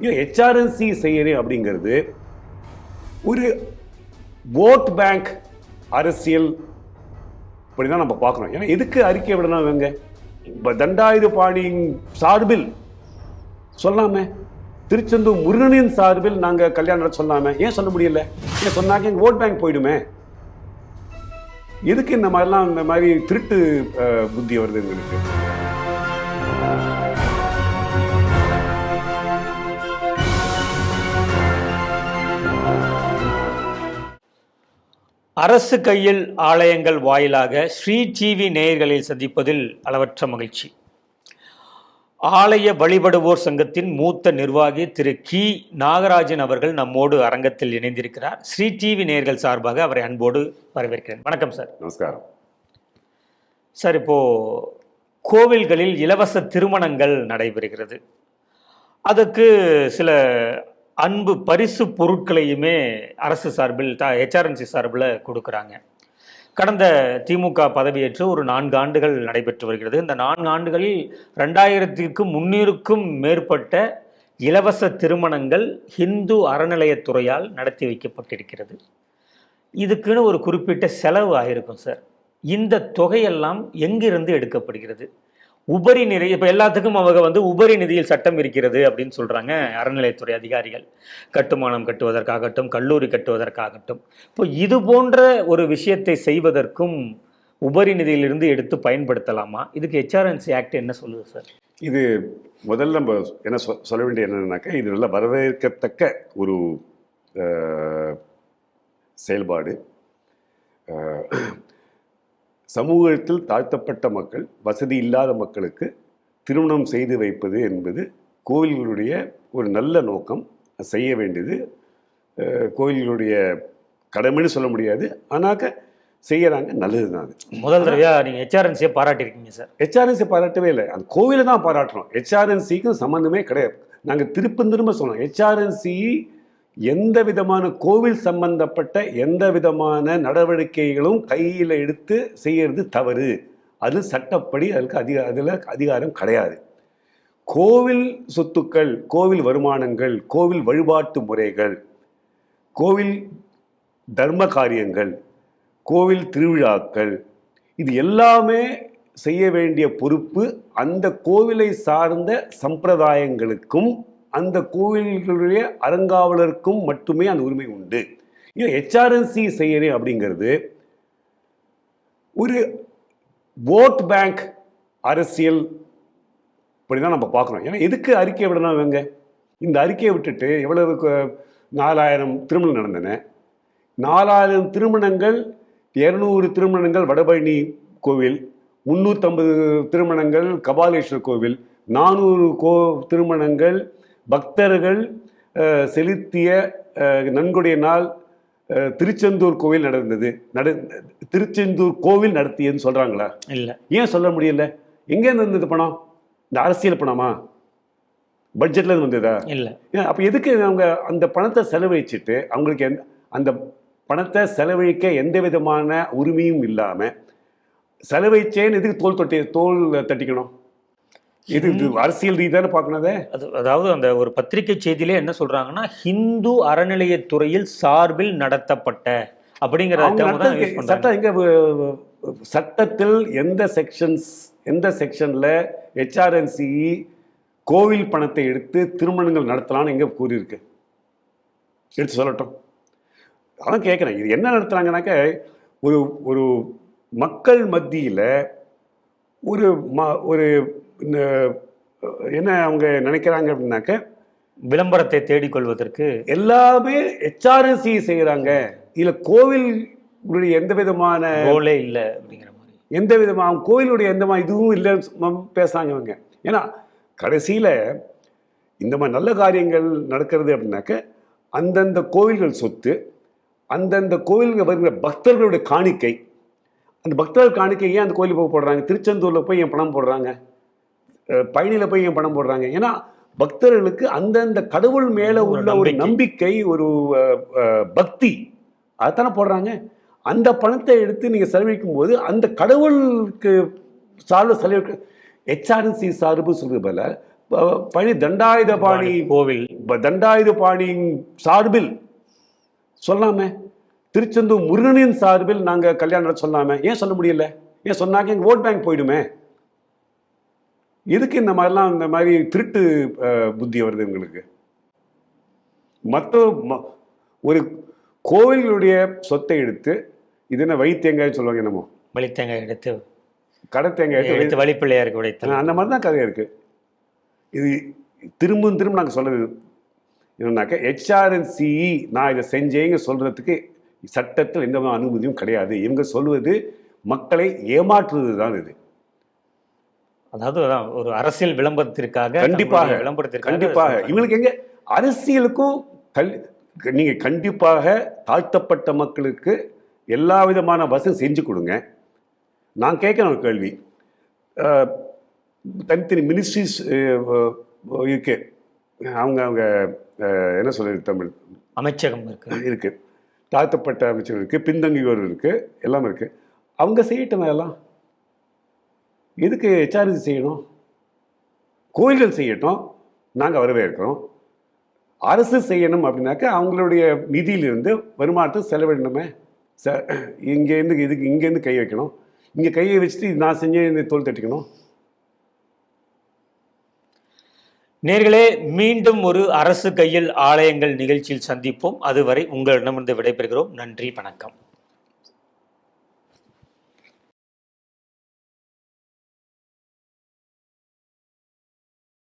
ஐயோ ஹெச்ஆர்என்சி செய்யறேன் அப்படிங்கிறது ஒரு ஓட் பேங்க் அரசியல் இப்படிதான் நம்ம பார்க்கணும். ஏன்னா எதுக்கு அறிக்கை விடணும் இவங்க? இப்போ தண்டாயுதபாணியின் சார்பில் சொல்லாமே. திருச்செந்தூர் முருகனின் சார்பில் நாங்கள் கல்யாணம் சொல்லாமே. ஏன் சொல்ல முடியல? ஏன் சொன்னாங்க எங்கள் ஓட் பேங்க் போயிடுமே. எதுக்கு இந்த மாதிரிலாம் இந்த மாதிரி திருட்டு புத்தி வருது எங்களுக்கு? அரசு கையில் ஆலயங்கள் வாயிலாக ஸ்ரீ டிவி நேயர்களில் சந்திப்பதில் அளவற்ற மகிழ்ச்சி. ஆலய வழிபடுவோர் சங்கத்தின் மூத்த நிர்வாகி திரு கி. நாகராஜன் அவர்கள் நம்மோடு அரங்கத்தில் இணைந்திருக்கிறார். ஸ்ரீ டிவி நேயர்கள் சார்பாக அவரை அன்போடு வரவேற்கிறேன். வணக்கம் சார். நமஸ்காரம். சார் இப்போ கோவில்களில் இலவச திருமணங்கள் நடைபெறுகிறது. அதுக்கு சில அன்பு பரிசு பொருட்களையுமே அரசு சார்பில் த ஹெச்ஆர்என்சி சார்பில் கொடுக்குறாங்க. கடந்த திமுக பதவியேற்று ஒரு நான்கு ஆண்டுகள் நடைபெற்று வருகிறது. இந்த நான்கு ஆண்டுகளில் ரெண்டாயிரத்திற்கும் முன்னூறுக்கும் மேற்பட்ட இலவச திருமணங்கள் ஹிந்து அறநிலையத்துறையால் நடத்தி வைக்கப்பட்டிருக்கிறது. இதுக்குன்னு ஒரு குறிப்பிட்ட செலவு ஆகியிருக்கும் சார். இந்த தொகையெல்லாம் எங்கிருந்து எடுக்கப்படுகிறது? உபரி நிதி இப்போ எல்லாத்துக்கும் அவங்க வந்து உபரி நிதியில் சட்டம் இருக்கிறது அப்படின்னு சொல்கிறாங்க அறநிலையத்துறை அதிகாரிகள். கட்டுமானம் கட்டுவதற்காகட்டும் கல்லூரி கட்டுவதற்காகட்டும். இப்போ இது போன்ற ஒரு விஷயத்தை செய்வதற்கும் உபரி நிதியிலிருந்து எடுத்து பயன்படுத்தலாமா? இதுக்கு ஹெச்ஆர்என்சி ஆக்ட் என்ன சொல்லுது சார் இது முதல்ல நம்ம என்ன சொ- சொல்ல வேண்டிய என்னன்னாக்கா இது நல்லா வரவேற்கத்தக்க ஒரு செயல்பாடு. சமூகத்தில் தாழ்த்தப்பட்ட மக்கள் வசதி இல்லாத மக்களுக்கு திருமணம் செய்து வைப்பது என்பது கோவில்களுடைய ஒரு நல்ல நோக்கம். செய்ய வேண்டியது கோவில்களுடைய கடமைன்னு சொல்ல முடியாது. ஆனாக்க செய்யறாங்க நல்லது தான் அது. முதல் தடவையாக நீங்கள் ஹெச்ஆர்என்சியை பாராட்டியிருக்கீங்க சார். ஹெச்ஆர்என்சி பாராட்டவே இல்லை. அந்த கோவிலை தான் பாராட்டுறோம். ஹெச்ஆர்என்சிக்கும் சம்மந்தமே கிடையாது. நாங்கள் திரும்ப திரும்ப சொன்னோம் ஹெச்ஆர்என்சி எந்த விதமான கோவில் சம்பந்தப்பட்ட எந்த விதமான நடவடிக்கைகளும் கையில் எடுத்து செய்கிறது தவறு. அது சட்டப்படி அதுக்கு அதிக அதில் அதிகாரம் கிடையாது. கோவில் சொத்துக்கள் கோவில் வருமானங்கள் கோவில் வழிபாட்டு முறைகள் கோவில் தர்ம காரியங்கள் கோவில் திருவிழாக்கள் இது எல்லாமே செய்ய வேண்டிய பொறுப்பு அந்த கோவிலை சார்ந்த சம்பிரதாயங்களுக்கும் அந்த கோவில்களுடைய அறங்காவலருக்கும் மட்டுமே அந்த உரிமை உண்டு. ஏன் ஹெச்ஆர்என்சி செய்யறேன் அப்படிங்கிறது ஒரு ஓட் பேங்க் அரசியல் இப்படிதான் நம்ம பார்க்குறோம் ஏன்னா எதுக்கு அறிக்கை விடணும் இவங்க? இந்த அறிக்கையை விட்டுட்டு எவ்வளவு நாலாயிரம் திருமணம் நடந்தன. நாலாயிரம் திருமணங்கள் இரநூறு திருமணங்கள் வடபழனி கோவில் முந்நூற்றம்பது திருமணங்கள் கபாலேஸ்வர் கோவில் நானூறு கோ திருமணங்கள் பக்தர்கள் செலுத்திய அஹ், நன்கொடை நாள் திருச்செந்தூர் கோவில் நடந்தது. நட திருச்செந்தூர் கோவில் நடத்தியதுன்னு சொல்கிறாங்களா இல்லை. ஏன் சொல்ல முடியல? எங்கேருந்து இருந்தது பணம்? இந்த அரசியல் பணமா? பட்ஜெட்ல வந்ததா? இல்லை. அப்போ எதுக்கு அவங்க அந்த பணத்தை செலவழிச்சிட்டு அவங்களுக்கு எந்த அந்த பணத்தை செலவழிக்க எந்த விதமான உரிமையும் இல்லாம செலவழிச்சேன்னு எதுக்கு தோல் தொட்டி தோல் தட்டிக்கணும்? இது இது அரசியல் ரீதியான பார்க்கணதே. அது அதாவது அந்த ஒரு பத்திரிகை செய்தியிலே என்ன சொல்றாங்கன்னா ஹிந்து அறநிலையத்துறையில் சார்பில் நடத்தப்பட்ட அப்படிங்கிற சட்டம் எங்க சட்டத்தில் எந்த செக்ஷன்ஸ் எந்த செக்ஷன்ல ஹெச்ஆர்என்சி கோவில் பணத்தை எடுத்து திருமணங்கள் நடத்தலாம்னு எங்க கூறியிருக்கு? எடுத்து சொல்லட்டும். அதான் கேட்குறேன் இது என்ன நடத்துறாங்கனாக்க ஒரு ஒரு மக்கள் மத்தியில ஒரு ம ஒரு இந்த, என்ன அவங்க நினைக்கிறாங்க அப்படின்னாக்க விளம்பரத்தை தேடிக்கொள்வதற்கு எல்லாமே ஹெச்ஆர்என்சி செய்கிறாங்க இதுல கோவிலுடைய எந்த விதமான ரோலே இல்லை அப்படிங்கிற மாதிரி. எந்த விதமான அவங்க கோயிலுடைய எந்த மாதிரி இதுவும் இல்லைன்னு சும்மா பேசுறாங்க இவங்க. ஏன்னா கடைசியில இந்த மாதிரி நல்ல காரியங்கள் நடக்கிறது அப்படின்னாக்க அந்தந்த கோவில்கள் சொத்து அந்தந்த கோவில்கள் வருகிற பக்தர்களுடைய காணிக்கை. அந்த பக்தர்கள் காணிக்கை ஏன் அந்த கோயிலுக்கு போய் போடுறாங்க? திருச்செந்தூர்ல போய் ஏன் பணம் போடுறாங்க? பழனியில போய் பணம் போடுறாங்க? ஏன்னா பக்தர்களுக்கு அந்தந்த கடவுள் மேல உள்ள ஒரு நம்பிக்கை. ஒரு பக்தி அதைத்தானே போடுறாங்க. அந்த பணத்தை எடுத்து நீங்க செலவழிக்கும் போது அந்த கடவுளுக்கு சார்பு செலவழிக்க ஹெச்ஆர்என்சி சார்பு சொல்றது போல பழனி தண்டாயுதபாணி கோவில். தண்டாயுதபாணியின் சார்பில் சொல்லாமே திருச்செந்தூர் முருகனின் சார்பில் நாங்க கல்யாணம் சொல்லாமே ஏன் சொல்ல முடியல? ஏன் சொன்னாக்க எங்க ஓட் பேங்க் போயிடுமே. எதுக்கு இந்த மாதிரிலாம் இந்த மாதிரி திருட்டு புத்தி வருது உங்களுக்கு? மற்ற ஒரு கோவில்களுடைய சொத்தை எடுத்து இது என்ன வழி தேங்காய் சொல்லுவாங்க என்னமோ? வழித்தேங்காய் எடுத்து. கடை தேங்காய் எடுத்து எடுத்து வழிப்பிள்ளையாருக்கு உடைத்தல். அந்த மாதிரி தான் கதை இருக்கு. இது திரும்பவும் திரும்ப நாங்கள் சொல்றது என்னன்னாக்கா ஹெச்ஆர்என்சிஇ நான் இதை செஞ்சேங்க சொல்றதுக்கு சட்டத்தில் எந்த அனுமதியும் கிடையாது. இவங்க சொல்வது மக்களை ஏமாற்றுவது தான் இது. அதாவது ஒரு அரசியல் விளம்பரத்திற்காக கண்டிப்பாக. தங்களுடைய விளம்பரத்திற்காக கண்டிப்பாக. இவங்களுக்கு எங்க அரசியலுக்கும் கல் நீங்க கண்டிப்பாக தாழ்த்தப்பட்ட மக்களுக்கு எல்லா விதமான வசதி செஞ்சு கொடுங்க. நான் கேட்குற ஒரு கேள்வி. தனித்தனி மினிஸ்ட்ரிஸ் இருக்கு. அவங்க அவங்க என்ன சொல்றது தமிழ்? அமைச்சகம் இருக்கு. இருக்கு. தாழ்த்தப்பட்ட அமைச்சர் இருக்கு பின்தங்கியோர் இருக்கு எல்லாமே இருக்கு. அவங்க செய்யட்டும் அதெல்லாம். எதுக்கு எச்ஆர்ஜி செய்யணும்? கோயில்கள் செய்யட்டும். நாங்கள் வரவேற்கிறோம். அரசு செய்யணும் அப்படின்னாக்கா அவங்களுடைய நிதியிலிருந்து வருமானத்தை செலவிடணுமே. ச இங்கேருந்து இதுக்கு இங்கேருந்து கை வைக்கணும். இங்கே கையை வச்சுட்டு நான் செஞ்ச இந்த தோல் தட்டிக்கணும். நேர்களே மீண்டும் ஒரு அரசு கையில் ஆலயங்கள் நிகழ்ச்சியில் சந்திப்போம். அதுவரை உங்களிடமிருந்து விடைபெறுகிறோம். நன்றி வணக்கம்.